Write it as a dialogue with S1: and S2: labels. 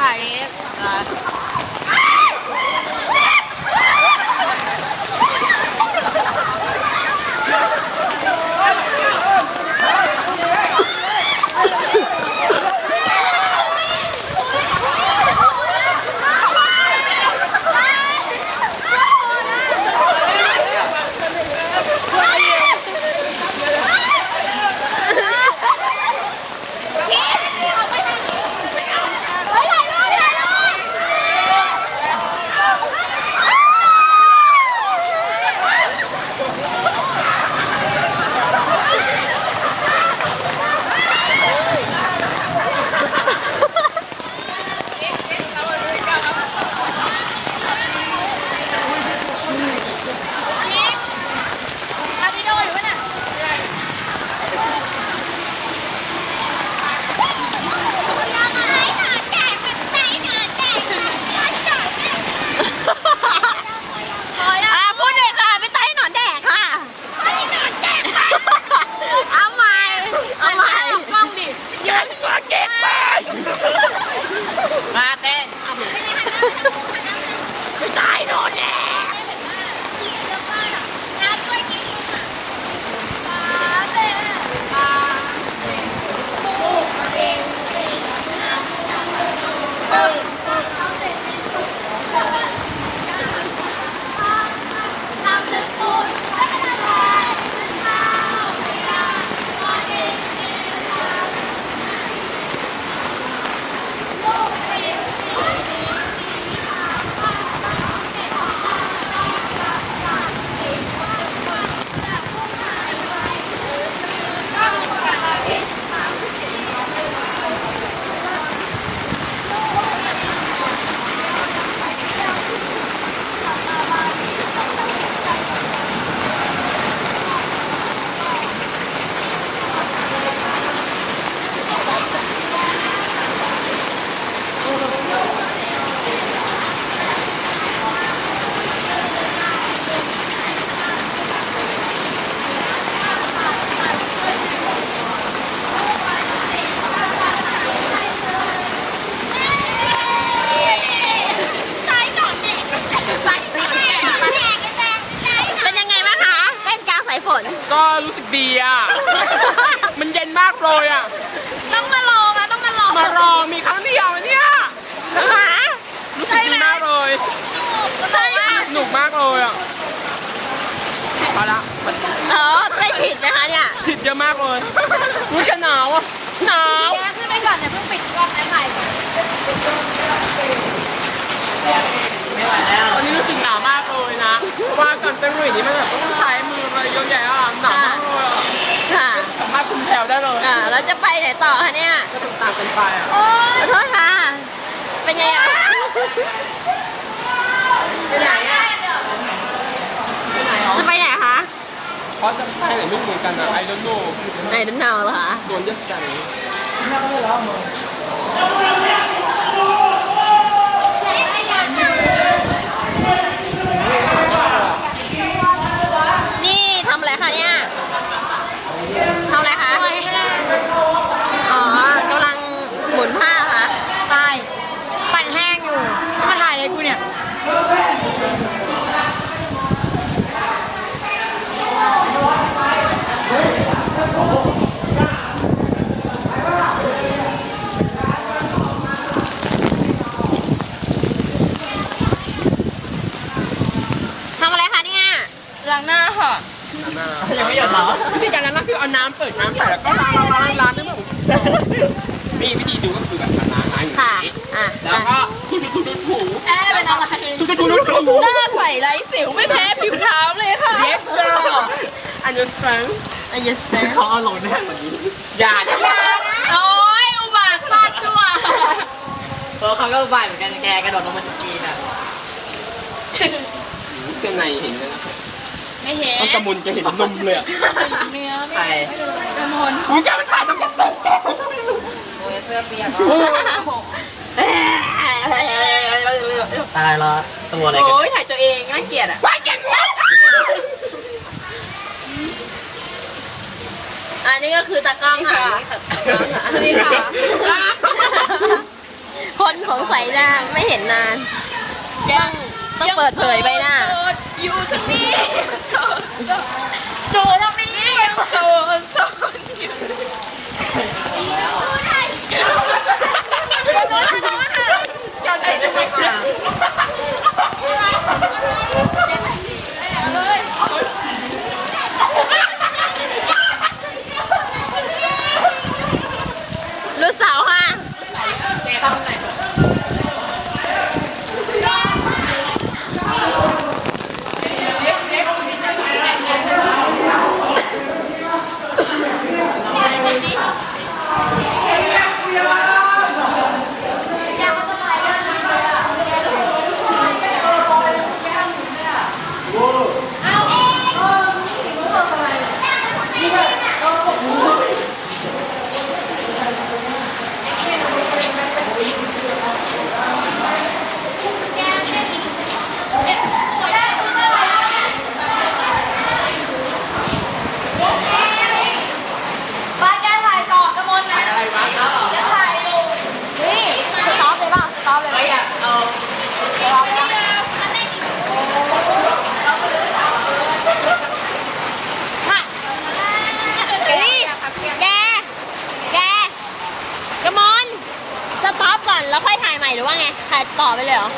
S1: ค่ะ ก็
S2: รู้สึกดีอะ มันเย็นมากเลยอะ
S3: ต้องมาลองนะต้องมาลอง
S2: มารอมีครั้งเดียวเนี่ย
S1: นะคะ
S2: รู้สึกดีมากเลย
S3: ใช่ค่ะ
S2: สนุกมากเลยอะเอาละมัน
S1: เออได้ผิดไหมคะเนี่ย
S2: ผิดเยอะมากเลยรู้จะหนาวอะหนาว
S3: แกขึ้นไปก่อนเดี๋ยวเพิ่งปิดกล้องนะถ่ายก่อน
S2: ตอนนี้รู้สึกหนาวมาก ต่อ
S1: คะ
S2: เนี่
S1: ย
S2: ก็ต้องตามกันไปอะ
S1: ขอโทษค่ะ เป็นยังไงอะ
S2: ไปไหนอะไปไหนอ๋อ
S1: จะไปไหนคะ
S2: เพราะจะไปไหนไม่เหมือนกันอะ I don't know
S1: ไหนดันนาวเหรอคะ
S2: โดนเยอะจัง
S1: นี่ทำอะไรคะเนี่ยทำอะไรคะ อ๋อกำลังหมุนผ้าค่ะ
S3: ใช่ปั่นแห้งอยู่จะมาถ่ายอะไรกูเนี่ย
S1: ทำอะไรคะเนี่ย
S3: ล้างหน้าค่ะ
S2: ยังไม่หยุดเหรอวิธีการนั้นก็คือเอาน้ำเปิดน้ำใส่แล้วก็ล้างล้างล้างล้างด้วยมือมีวิธีดูก็คือแบบล้างล้างอย่าง
S1: ค่ะ
S2: นี้
S1: อะ
S2: แล้วก็ถูถูถูถู
S3: แอร์เป็นอะไร
S2: ถูถูถูถูถู
S3: หน้าใสไร้สิวไม่แพ้ผิวเท้าเลยค่ะ
S2: yes sir understand
S1: อะ yes sir
S2: เขาเอาลงแน่กว่านี้อย่านะ
S3: โอ้ยอุบาทชาติชั่ว
S4: เออเขาก็บ่ายเหมือนกันแกกระโดดลงมาจากกีนอะ
S2: เส้นในเห็นเลยนะ
S3: ไม่เห็น
S2: ต้องกระมุนจะเห็นนมเลยอะ
S3: เนื้อ
S4: ไม่ไม่ดน
S3: กระมุน
S2: มึงกล้ไปถ่ายต้องแกะตกแกะ
S4: โอ้ยเสื้อเปียกตายแล้วตัวอะไรกัน
S3: โอ้ยถ่ายตัวเองน่าเกลียดอะ
S2: ว่าเกลียด
S1: อันนี้ก็คือตะกร้องค่ะ
S3: นี่ค่ะ
S1: คนของใสหน้าไม่เห็นนานต้องต้องเปิดเผยใบหน้า
S3: ห
S1: รือว่าไงถ่ายต่อไปเลยเหรอ